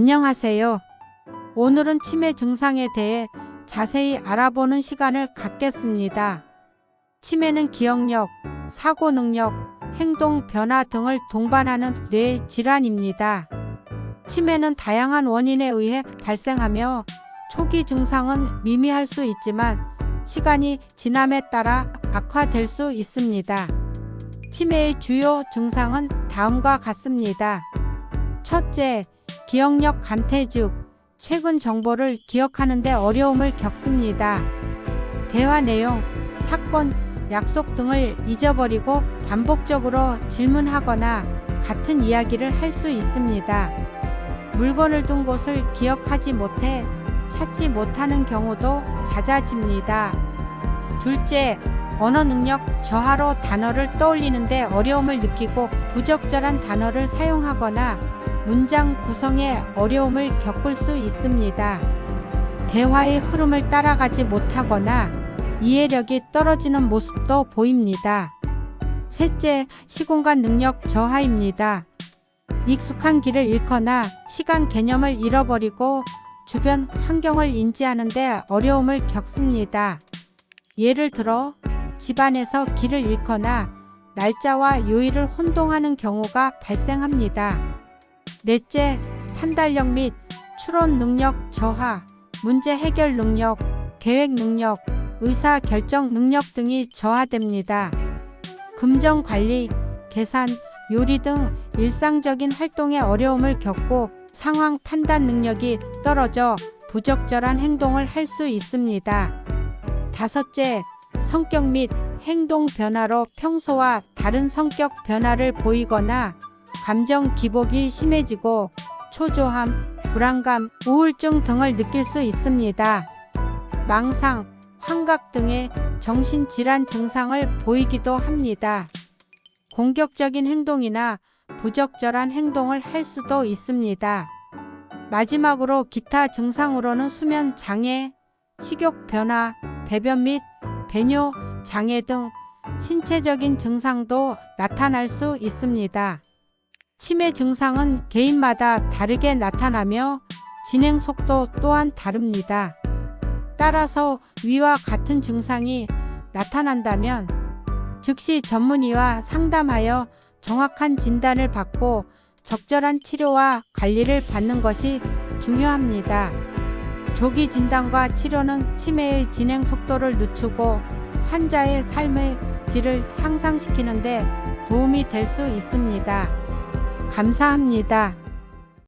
안녕하세요. 오늘은 치매 증상에 대해 자세히 알아보는 시간을 갖겠습니다. 치매는 기억력, 사고 능력, 행동 변화 등을 동반하는 뇌 질환입니다. 치매는 다양한 원인에 의해 발생하며 초기 증상은 미미할 수 있지만 시간이 지남에 따라 악화될 수 있습니다. 치매의 주요 증상은 다음과 같습니다. 첫째, 기억력 감퇴,즉 최근 정보를 기억하는데 어려움을 겪습니다. 대화 내용, 사건, 약속 등을 잊어버리고 반복적으로 질문하거나 같은 이야기를 할 수 있습니다. 물건을 둔 곳을 기억하지 못해 찾지 못하는 경우도 잦아집니다. 둘째, 언어 능력 저하로 단어를 떠올리는데 어려움을 느끼고 부적절한 단어를 사용하거나 문장 구성에 어려움을 겪을 수 있습니다. 대화의 흐름을 따라가지 못하거나 이해력이 떨어지는 모습도 보입니다. 셋째, 시공간 능력 저하입니다. 익숙한 길을 잃거나 시간 개념을 잃어버리고 주변 환경을 인지하는데 어려움을 겪습니다. 예를 들어 집안에서 길을 잃거나 날짜와 요일을 혼동하는 경우가 발생합니다. 넷째, 판단력 및 추론 능력 저하, 문제 해결 능력, 계획 능력, 의사 결정 능력 등이 저하됩니다. 금전 관리, 계산, 요리 등 일상적인 활동에 어려움을 겪고 상황 판단 능력이 떨어져 부적절한 행동을 할 수 있습니다. 다섯째, 성격 및 행동 변화로 평소와 다른 성격 변화를 보이거나 감정 기복이 심해지고 초조함, 불안감, 우울증 등을 느낄 수 있습니다. 망상, 환각 등의 정신질환 증상을 보이기도 합니다. 공격적인 행동이나 부적절한 행동을 할 수도 있습니다. 마지막으로 기타 증상으로는 수면 장애, 식욕 변화, 배변 및 배뇨 장애 등 신체적인 증상도 나타날 수 있습니다. 치매 증상은 개인마다 다르게 나타나며 진행 속도 또한 다릅니다. 따라서 위와 같은 증상이 나타난다면 즉시 전문의와 상담하여 정확한 진단을 받고 적절한 치료와 관리를 받는 것이 중요합니다. 조기 진단과 치료는 치매의 진행 속도를 늦추고 환자의 삶의 질을 향상시키는데 도움이 될 수 있습니다. 감사합니다.